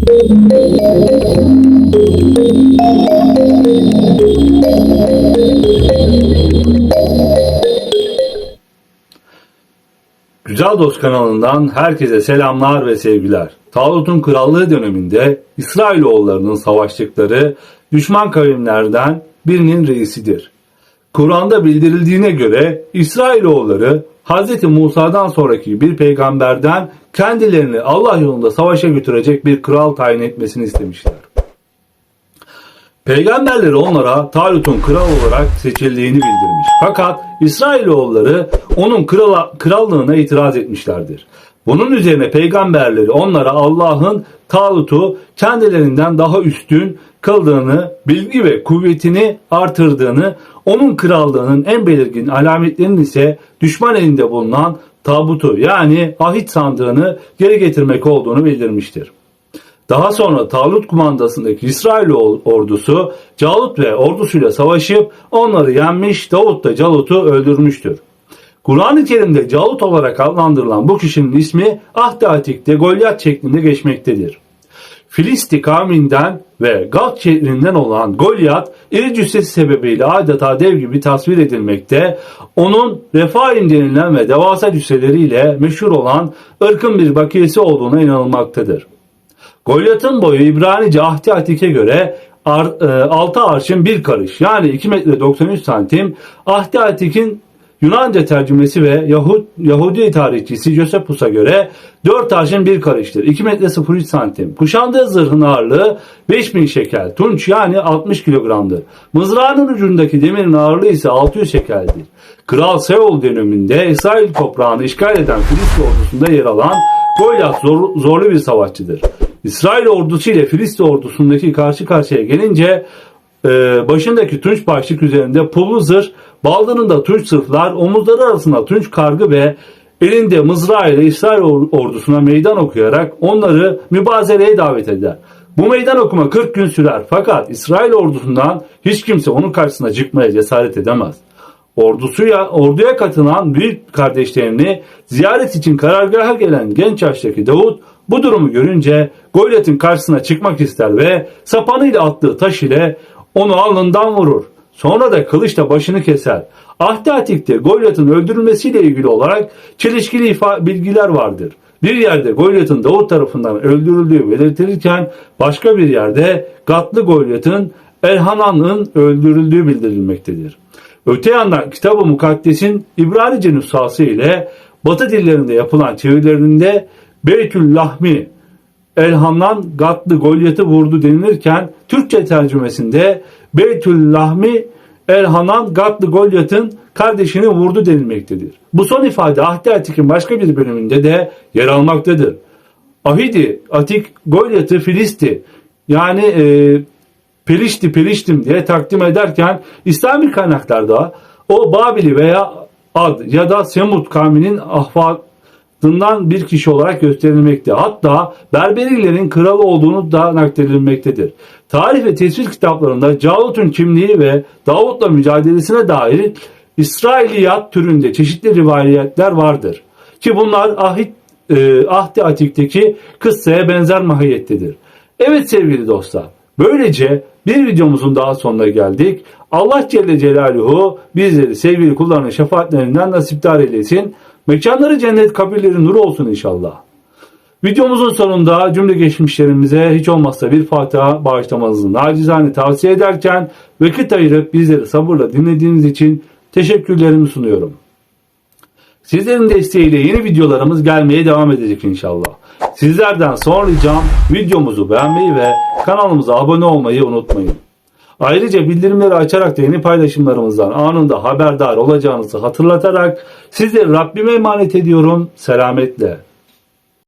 Güzel Dost kanalından herkese selamlar ve sevgiler. Talut'un krallığı döneminde İsrailoğullarının savaştıkları düşman kavimlerden birinin reisidir. Kur'an'da bildirildiğine göre İsrailoğulları Hz. Musa'dan sonraki bir peygamberden kendilerini Allah yolunda savaşa götürecek bir kral tayin etmesini istemişler. Peygamberleri onlara Talut'un kral olarak seçildiğini bildirmiş. Fakat İsrailoğulları onun krala, krallığına itiraz etmişlerdir. Bunun üzerine peygamberleri onlara Allah'ın Talut'u kendilerinden daha üstün kıldığını, bilgi ve kuvvetini artırdığını, onun krallığının en belirgin alametlerinin ise düşman elinde bulunan tabutu yani ahit sandığını geri getirmek olduğunu bildirmiştir. Daha sonra Talut kumandasındaki İsrail ordusu Calut ve ordusuyla savaşıp onları yenmiş Davut da Calut'u öldürmüştür. Kur'an-ı Kerim'de Calut olarak adlandırılan bu kişinin ismi Ahdi Atik'te Golyat şeklinde geçmektedir. Filisti kavminden ve Gat şehrinden olan Golyat iri cüssesi sebebiyle adeta dev gibi tasvir edilmekte, onun Refaim denilen ve devasa cüsseleriyle meşhur olan ırkın bir bakiyesi olduğuna inanılmaktadır. Golyat'ın boyu İbranice Ahdi Atik'e göre ar, e, 6 arşın bir karış yani 2 metre 93 santim. Ahdi Atik'in Yunanca tercümesi ve Yahud, Yahudi tarihçisi Josephus'a göre 4 arşın bir karıştır. 2 metre 03 santim. Kuşandığı zırhın ağırlığı 5000 şekel. Tunç yani 60 kilogramdır. Mızrağının ucundaki demirin ağırlığı ise 600 şekeldir. Kral Seol döneminde İsrail toprağını işgal eden Filistin ordusunda yer alan Golyat zor, zorlu bir savaşçıdır. İsrail ordusu ile Filistin ordusundaki karşı karşıya gelince başındaki tunç başlık üzerinde pullu zırh, baldırında tunç sırflar, omuzları arasında tunç kargı ve elinde mızrağı ile İsrail ordusuna meydan okuyarak onları mübazeleye davet eder. Bu meydan okuma 40 gün sürer fakat İsrail ordusundan hiç kimse onun karşısına çıkmaya cesaret edemez. Ordusuya, orduya katılan büyük kardeşlerini ziyaret için karargaha gelen genç yaştaki Davut bu durumu görünce Golyat'ın karşısına çıkmak ister ve sapanıyla attığı taş ile onu alnından vurur. Sonra da kılıçla başını keser. Ahdi Atik'te Golyat'ın öldürülmesiyle ilgili olarak çelişkili bilgiler vardır. Bir yerde Golyat'ın Davut tarafından öldürüldüğü belirtilirken başka bir yerde Gatlı Golyat'ın Elhanan'ın öldürüldüğü bildirilmektedir. Öte yandan Kitab-ı Mukaddes'in İbranice nüshası ile Batı dillerinde yapılan çevirilerinde Beytül Lahmi Elhan'dan Gatlı Golyat'ı vurdu denilirken Türkçe tercümesinde Beytül Lahmi Elhanan Gatlı Golyat'ın kardeşini vurdu denilmektedir. Bu son ifade Ahdi Atik'in başka bir bölümünde de yer almaktadır. Ahidi Atik Golyat'ı Filisti yani e, Pelişti Peliştim diye takdim ederken İslami kaynaklarda o Babili veya Ad ya da Semut kavminin ahvadından bir kişi olarak gösterilmekte. Hatta Berberilerin kralı olduğunu da nakledilmektedir. Tarih ve tesvir kitaplarında Calut'un kimliği ve Davut'la mücadelesine dair İsrailiyat türünde çeşitli rivayetler vardır. Ki bunlar Ahit, e, Ahdi Atik'teki kıssaya benzer mahiyettedir. Evet sevgili dostlar, böylece bir videomuzun daha sonuna geldik. Allah Celle Celaluhu bizleri sevgili kullarının şefaatlerinden nasiptar eylesin. Mekanları cennet kabirleri nur olsun inşallah. Videomuzun sonunda cümle geçmişlerimize hiç olmazsa bir Fatiha bağışlamanızı nacizane tavsiye ederken vakit ayırıp bizleri sabırla dinlediğiniz için teşekkürlerimi sunuyorum. Sizlerin desteğiyle yeni videolarımız gelmeye devam edecek inşallah. Sizlerden son ricam videomuzu beğenmeyi ve kanalımıza abone olmayı unutmayın. Ayrıca bildirimleri açarak da yeni paylaşımlarımızdan anında haberdar olacağınızı hatırlatarak sizleri Rabbime emanet ediyorum. Selametle.